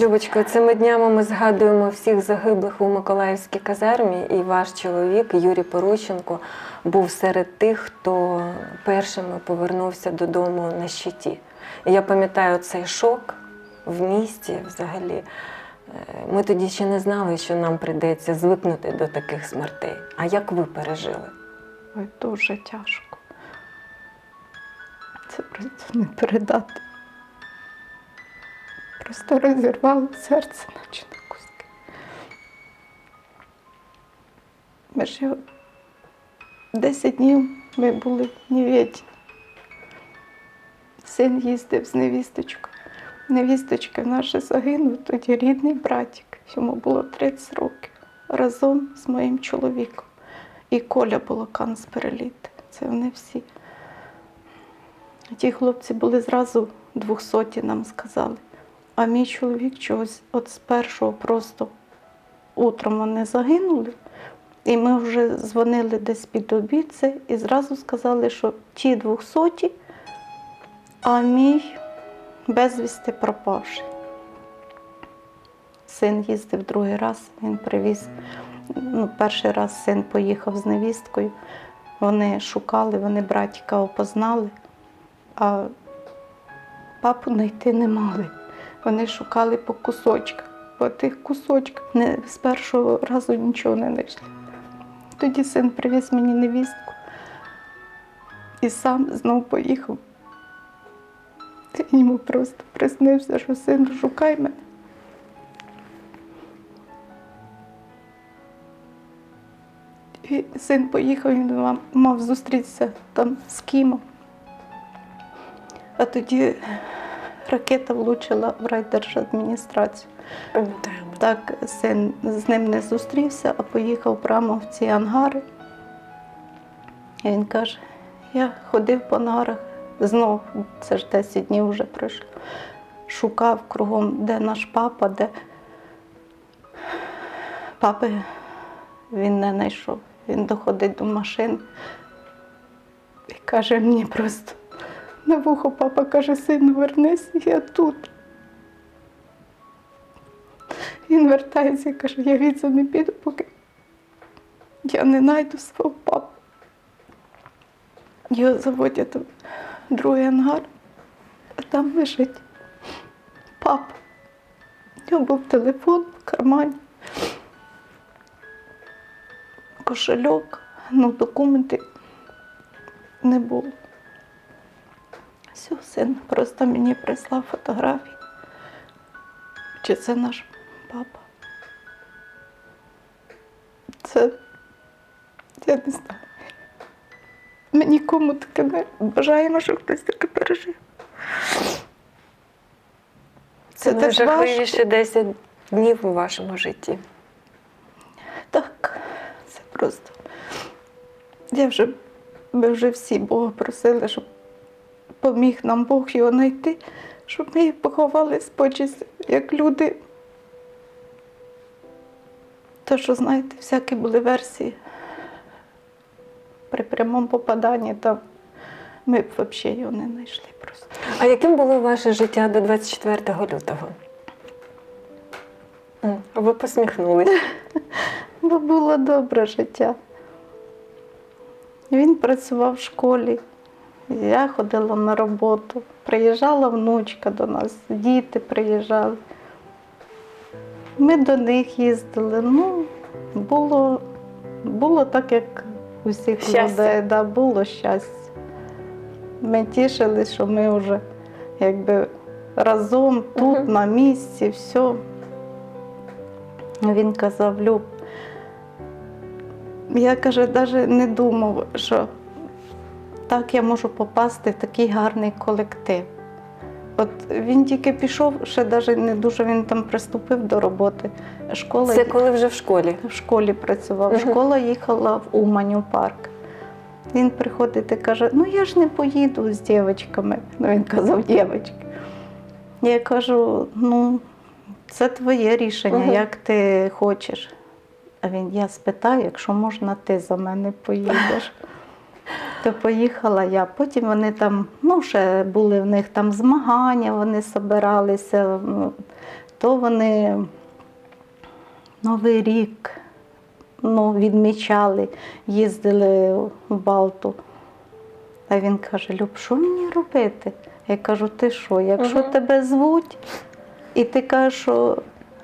Любочко, цими днями ми згадуємо всіх загиблих у Миколаївській казармі, і ваш чоловік Юрій Порученко був серед тих, хто першими повернувся додому на щиті. Я пам'ятаю цей шок в місті взагалі. Е, Ми тоді ще не знали, що нам прийдеться звикнути до таких смертей. А як ви пережили? Ой, дуже тяжко. Це просто не передати. Просто розірвало серце, наче на куски. Ми ж його 10 днів ми були в Нівєті. Син їздив з невісточкою. Невісточка наша загинув, тоді рідний братик. Йому було 30 років разом з моїм чоловіком. І Коля Болокан з переліт. Це вони всі. Ті хлопці були зразу двохсоті, нам сказали. А мій чоловік чогось от з першого просто утром вони загинули. І ми вже дзвонили десь під обідце і зразу сказали, що ті двохсоті, а мій безвісти пропавший. Син їздив другий раз, він привіз. Ну, перший раз син поїхав з невісткою. Вони шукали, вони братіка опознали, а папу знайти не могли. Вони шукали по кусочках, по тих кусочках не, з першого разу нічого не знайшли. Тоді син привіз мені невістку і сам знов поїхав. Йому просто приснився, що син шукай мене. І син поїхав, він мав, зустрітися там з Кімом. А тоді ракета влучила в райдержадміністрацію. Пам'ятаємо. Так син з ним не зустрівся, а поїхав прямо в ці ангари. І він каже: я ходив по ангарах, знов, це ж 10 днів вже пройшло. Шукав кругом, де наш папа, де папи він не знайшов. Він доходить до машин і каже мені просто на вухо папа каже, сину, вернись, я тут. Він вертається і каже, я віце не піду, поки я не знайду свого папу. Його заводять другий ангар, а там лежить папа. У нього був телефон в кармані, кошельок, ну документи не було. Все, син просто мені прислав фотографії. Чи це наш папа? Це я не знаю. Нікому таке не бажаємо, щоб хтось таке пережив. Це важко. найжахливіші 10 днів у вашому житті. Так, це просто. Я вже, ми вже всі Бога просили, щоб поміг нам Бог його знайти, щоб ми їх поховали з почестю, як люди. То, що, знаєте, всякі були версії. При прямому попаданні там ми б взагалі його не знайшли просто. А яким було ваше життя до 24 лютого? Ви посміхнулись. Бо було добре життя. Він працював в школі, я ходила на роботу, приїжджала внучка до нас, діти приїжджали. Ми до них їздили. Ну, було, було так, як у всіх Щастя. людей, да, було щастя. Ми тішились, що ми вже якби разом тут, на місці, все. Він казав, Люб, я каже, навіть не думав, що так я можу попасти в такий гарний колектив. От він тільки пішов, ще навіть не дуже він там приступив до роботи. Школа Це коли вже в школі. в школі працював. Мгм. Школа їхала в Умань у парк. Він приходить і каже: ну я ж не поїду з дівчатками. Ну він казав, дівчатки. Я кажу, ну це твоє рішення, Мгм. як ти хочеш. А він, я спитаю, якщо можна, ти за мене поїдеш. То поїхала я. Потім вони там, ну, ще були в них там змагання, вони збиралися, ну, то вони Новий рік ну, відмічали, їздили в Балту. А він каже: Люб, що мені робити? Я кажу, ти що, якщо Мгм. тебе звуть, і ти кажеш, що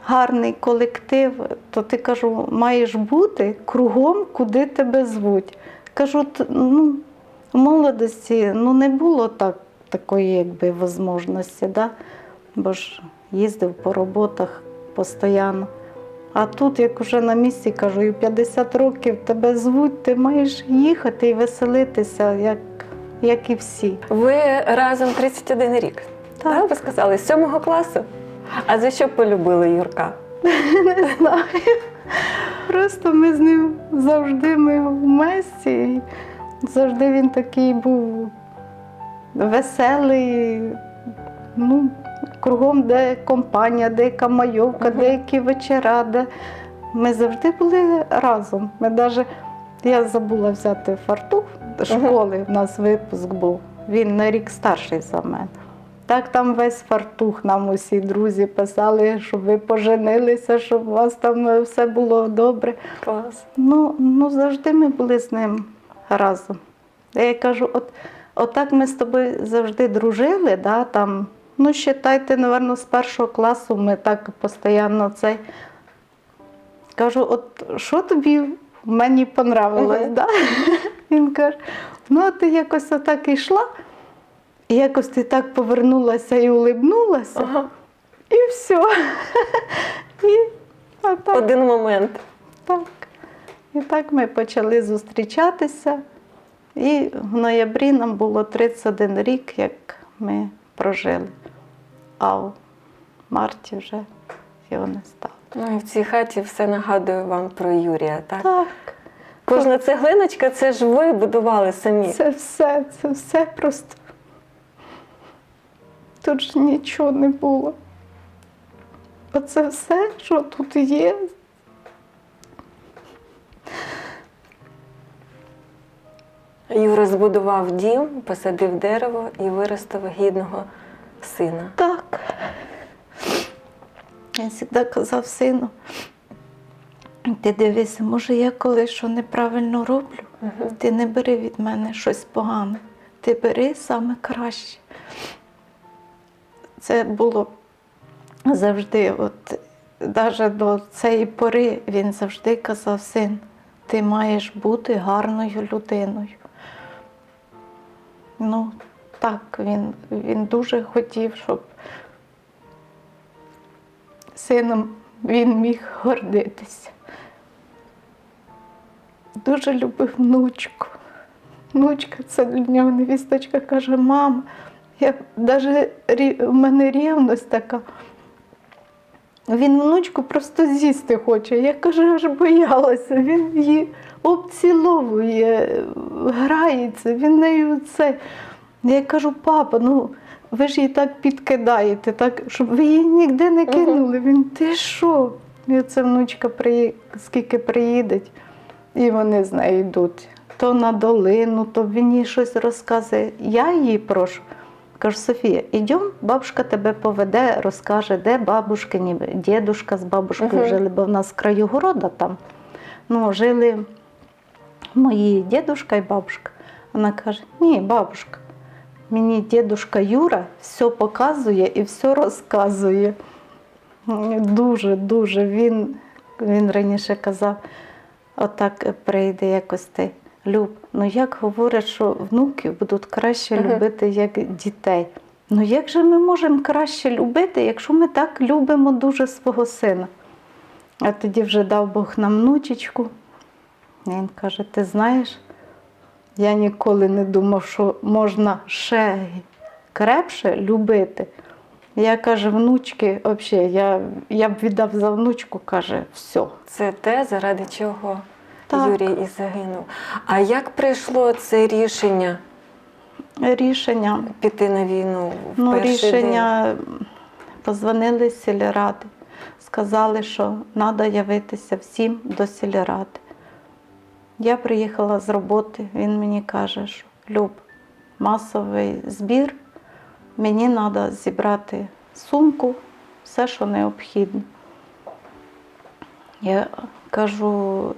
гарний колектив, то ти кажу, маєш бути кругом, куди тебе звуть. Кажу, «Т- ну, в молодості ну, не було так, такої якби, можливості, да? бо ж їздив по роботах постійно. А тут, як уже на місці кажу, і 50 років тебе звуть, ти маєш їхати і веселитися, як, як і всі. Ви разом 31 рік. Так. ви сказали, з 7 класу. А за що полюбили Юрка? Не знаю. Просто ми з ним завжди ми в месті. Завжди він такий був веселий. Ну, кругом де компанія, де яка майовка, Мгм. де які вечора, де ми завжди були разом. Ми даже, я забула взяти фартух до школи, у нас випуск був. Він на рік старший за мене. Так там весь фартух нам усі друзі писали, щоб ви поженилися, щоб у вас там е, все було добре. Клас. Ну, ну завжди ми були з ним разом. Я кажу, от, отак ми з тобою завжди дружили, да, там, ну, считайте, напевно, з першого класу ми так постійно цей. Кажу, от що тобі мені понравилось, Мгм. да? Він каже, ну, а ти якось отак йшла, і якось ти так повернулася і улибнулася, Ага. і все. І отак. Один момент. Так. І так ми почали зустрічатися. І в ноябрі нам було 31 рік, як ми прожили. А в марті вже його не стало. Ну і в цій хаті все нагадує вам про Юрія, так? Так, Кожна цеглиночка це ж ви будували самі. це все, це все просто. Тут ж нічого не було. Оце все, що тут є. Юра збудував дім, посадив дерево і виростив гідного сина. Так. Він завжди казав сину, ти дивися, може я колись що неправильно роблю, ти не бери від мене щось погане, ти бери саме краще. Це було завжди, от навіть до цієї пори він завжди казав, син, ти маєш бути гарною людиною. Ну, так, він, він дуже хотів, щоб сином він міг гордитися. Дуже любив внучку. Внучка це для нього невісточка каже, мама, я навіть в мене рівність така. Він внучку просто з'їсти хоче. Я кажу, аж боялася. Він її обціловує, грається, він нею це. Я кажу, папа, ну ви ж її так підкидаєте, так, щоб ви її ніде не кинули. Він ти що? І це внучка приї... скільки приїде, і вони з нею йдуть. То на долину, то він їй щось розказує. Я її прошу. Кажу, Софія, ідемо, бабушка тебе поведе, розкаже, де бабушкині, дідушка з бабушкою Мгм. жили, бо в нас краю города там. Ну, жили мої дідушка і бабушка. Вона каже: ні, бабушка, мені дідушка Юра все показує і все розказує. Дуже, дуже. Він, він раніше казав, отак прийде якось ти. Люб, ну як говорять, що внуки будуть краще любити як дітей. Ну як же ми можемо краще любити, якщо ми так любимо дуже свого сина? А тоді вже дав Бог нам внучечку. І Він каже: ти знаєш, я ніколи не думав, що можна ще крепше любити. Я каже, внучки, взагалі, я, я б віддав за внучку, каже, все. Це те, заради чого Так. Юрій і загинув. А як прийшло це рішення Рішення піти на війну в Ну, перший день? рішення позвонили з сільради. сказали, що треба явитися всім до сільради. Я приїхала з роботи, він мені каже, що Люб, масовий збір, мені треба зібрати сумку, все, що необхідно. Я кажу,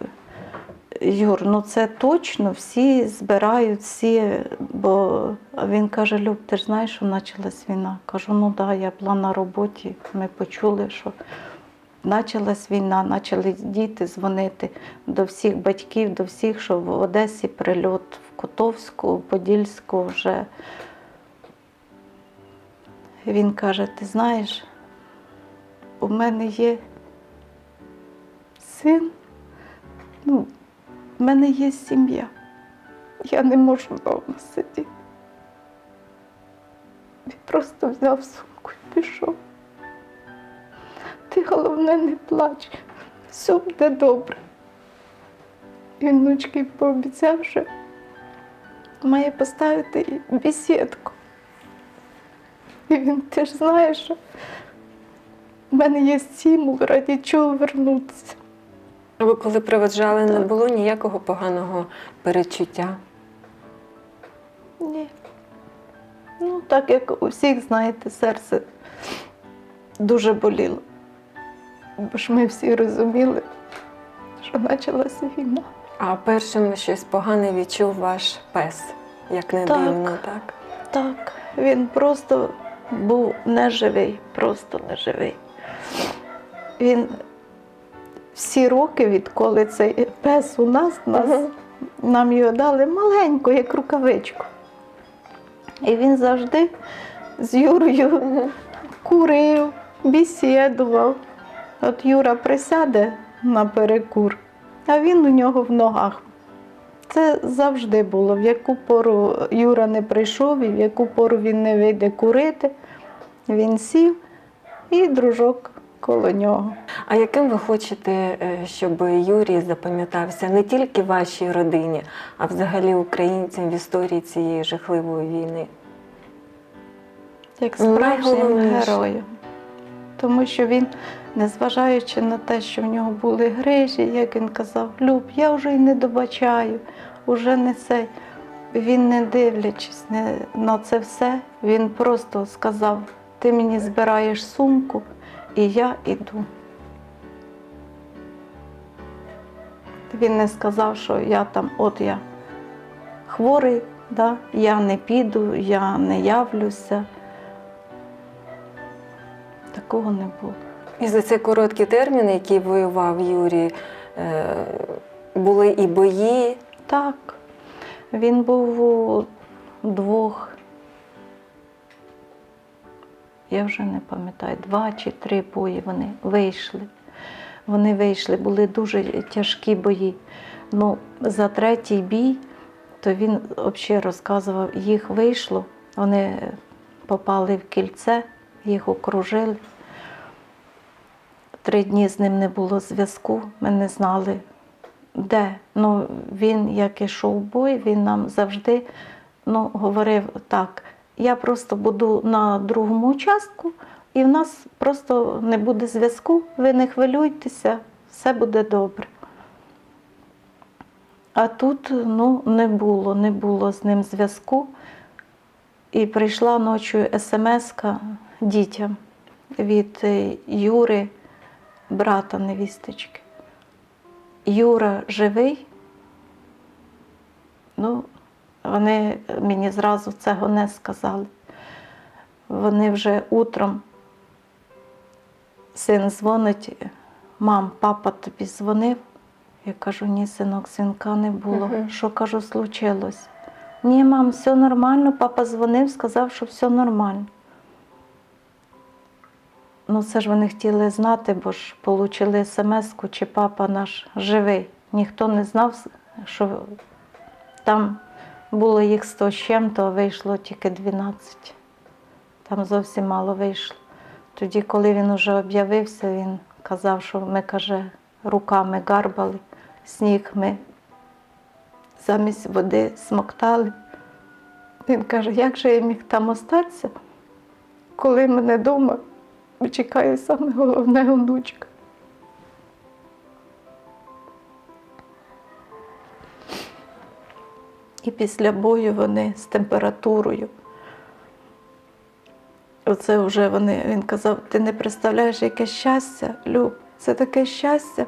Юр, ну це точно, всі збирають, всі, бо він каже, Люб, ти ж знаєш, що почалась війна. Кажу, ну так, да, я була на роботі, ми почули, що почалась війна, почали діти дзвонити до всіх батьків, до всіх, що в Одесі прильот, в Котовську, в Подільську вже. Він каже, ти знаєш, у мене є син, ну, в мене є сім'я. Я не можу вдома сидіти. Він просто взяв сумку і пішов. Ти головне не плач, все буде добре. Він внучки пообіцяв, що має поставити бесідку. І він теж знає, що в мене є стимул, раді чого вернутися. Ви коли проведжали, не було ніякого поганого перечуття. Ні. Ну, так як у всіх, знаєте, серце дуже боліло. Бо ж ми всі розуміли, що почалася війна. А першим щось погане відчув ваш пес, як не Так. дивно, так? Так, він просто був неживий, просто неживий. Він всі роки, відколи цей пес у нас, нас нам його дали маленьку, як рукавичку. І він завжди з Юрою курив, бесідував. От Юра присяде на перекур, а він у нього в ногах. Це завжди було. В яку пору Юра не прийшов, і в яку пору він не вийде курити, він сів і дружок коло нього. А яким ви хочете, е, щоб Юрій запам'ятався не тільки вашій родині, а взагалі українцям в історії цієї жахливої війни? Як справжнім героєм. Тому що він, незважаючи на те, що в нього були грижі, як він казав, Люб, я вже й не добачаю, уже не цей. Він не дивлячись не, на це все, він просто сказав: ти мені збираєш сумку, і я іду. Він не сказав, що я там, от я хворий, да, я не піду, я не явлюся. Такого не було. І за цей короткий термін, який воював Юрій, е, були і бої. Так, він був у двох, я вже не пам'ятаю, два чи три бої вони вийшли. Вони вийшли, були дуже тяжкі бої. Ну, за третій бій, то він взагалі розказував, їх вийшло, вони попали в кільце, їх окружили. Три дні з ним не було зв'язку, ми не знали, де. Ну, він, як ішов бой, він нам завжди ну, говорив так: я просто буду на другому участку, і в нас просто не буде зв'язку, ви не хвилюйтеся, все буде добре. А тут ну, не було, не було з ним зв'язку. І прийшла ночі смс-ка дітям від е, Юри, брата невісточки. Юра живий. Ну, вони мені зразу цього не сказали. Вони вже утром син дзвонить, мам, папа тобі дзвонив. Я кажу, ні, синок, дзвінка не було. Мгм. Що кажу, случилось? Ні, мам, все нормально. Папа дзвонив, сказав, що все нормально. Ну, це ж вони хотіли знати, бо ж отримали смс-ку, чи папа наш живий. Ніхто не знав, що там було їх 100 з чим-то, вийшло тільки 12. Там зовсім мало вийшло. Тоді, коли він вже об'явився, він казав, що ми, каже, руками гарбали, сніг ми замість води смоктали. Він каже, як же я міг там остатися, коли мене вдома чекає саме головне онучка. І після бою вони з температурою. Оце вже вони, він казав, ти не представляєш, яке щастя, Люб, це таке щастя.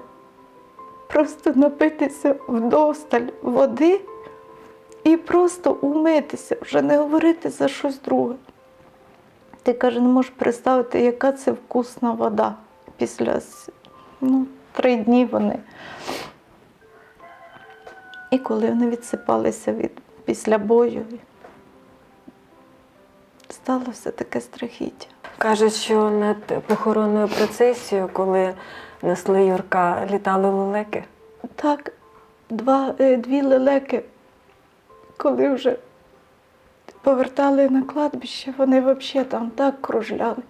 Просто напитися вдосталь води і просто умитися, вже не говорити за щось друге. Ти каже, не можеш представити, яка це вкусна вода. Після ну, три дні вони. І коли вони відсипалися від, після бою, стало все таке страхіття. Кажуть, що над похоронною процесією, коли несли Юрка, літали лелеки. Так, два, е, дві лелеки, коли вже повертали на кладбище, вони взагалі там так кружляли.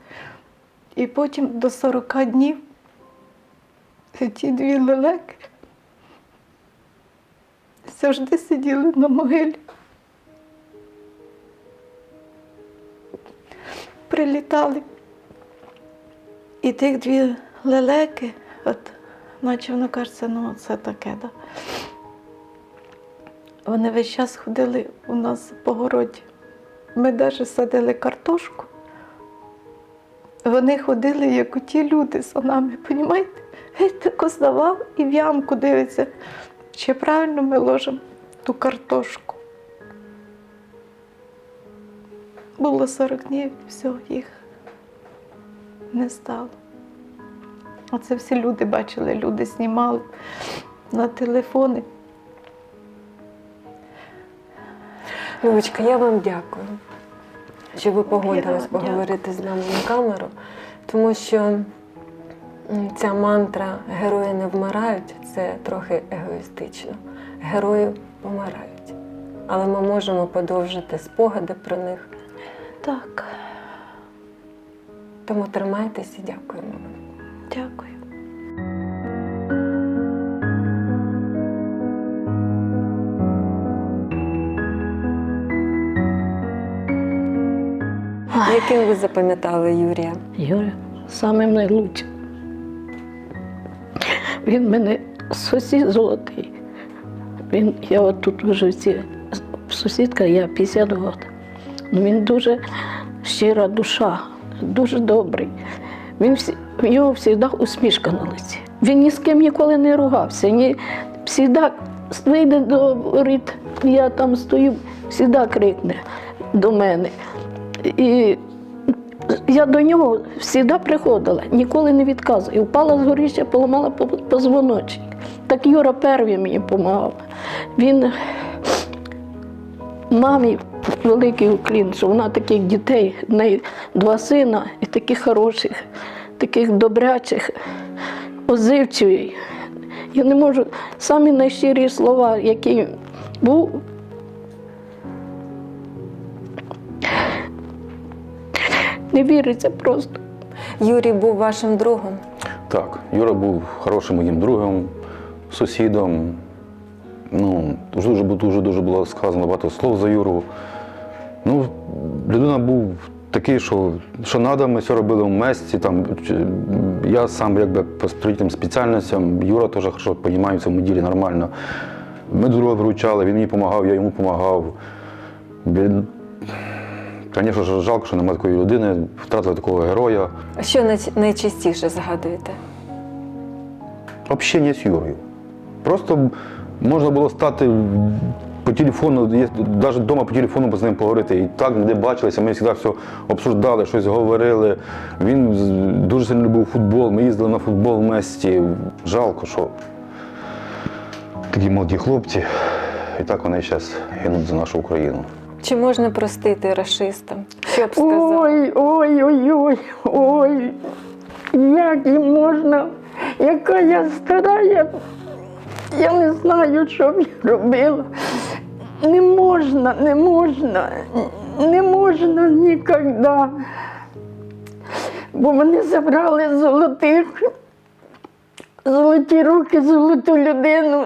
І потім до 40 днів ті дві лелеки завжди сиділи на могилі. Прилітали. І тих дві лелеки, от, наче воно кажеться, ну це таке, да. Вони весь час ходили у нас по городі. Ми навіть садили картошку. Вони ходили, як у ті люди за нами, понімаєте? Геть тако здавав і в ямку дивиться, чи правильно ми ложимо ту картошку. Було 40 днів, все, їх не стало. Оце всі люди бачили, люди знімали на телефони. Любочка, я вам дякую, що ви погодились поговорити з нами на камеру, тому що ця мантра герої не вмирають це трохи егоїстично. Герої помирають. Але ми можемо подовжити спогади про них. Так, Тому тримайтеся і дякуємо вам. дякую. Яким ви запам'ятали Юрія? Юрій самим найлучшим. Він мене сусід золотий. Він, я от тут в живці, сусідка, я 50 років. Ну, він дуже щира душа, дуже добрий. Він всі, в нього завжди усмішка на лиці. Він ні з ким ніколи не ругався. Ні, завжди вийде до воріт, я там стою, завжди крикне до мене. І я до нього завжди приходила, ніколи не відказую. Впала з горища, поламала позвоночник. Так Юра перший мені допомагав. Він мамі великий уклін, що вона таких дітей, в неї два сина і таких хороших, таких добрячих, озивчивий. Я не можу самі найщирі слова, які був. Не віриться просто. Юрій був вашим другом. Так, Юра був хорошим моїм другом, сусідом. Ну, дуже дуже дуже дуже було сказано багато слов за Юру. Ну, людина був такий, що що треба, ми все робили в месті. Там, я сам якби по строїтельним спеціальностям, Юра теж хорошо розуміє в цьому ділі нормально. Ми друг друга виручали, він мені допомагав, я йому допомагав. Звісно ж, жалко, що немає такої людини, втратили такого героя. А Що най- найчастіше згадуєте? Общення з Юрою. Просто можна було стати по телефону, є- навіть вдома по телефону з ним поговорити. І так не бачилися, ми завжди все обсуждали, щось говорили. Він з- дуже сильно любив футбол, ми їздили на футбол в місті. Жалко, що такі молоді хлопці, і так вони зараз гинуть за нашу Україну. Чи можна простити расистам? Ой, ой, ой, ой, ой. Як їм можна? Яка я стара, я, я не знаю, що б я робила. Не можна, не можна, не можна ніколи. Бо вони забрали золотих, золоті руки, золоту людину.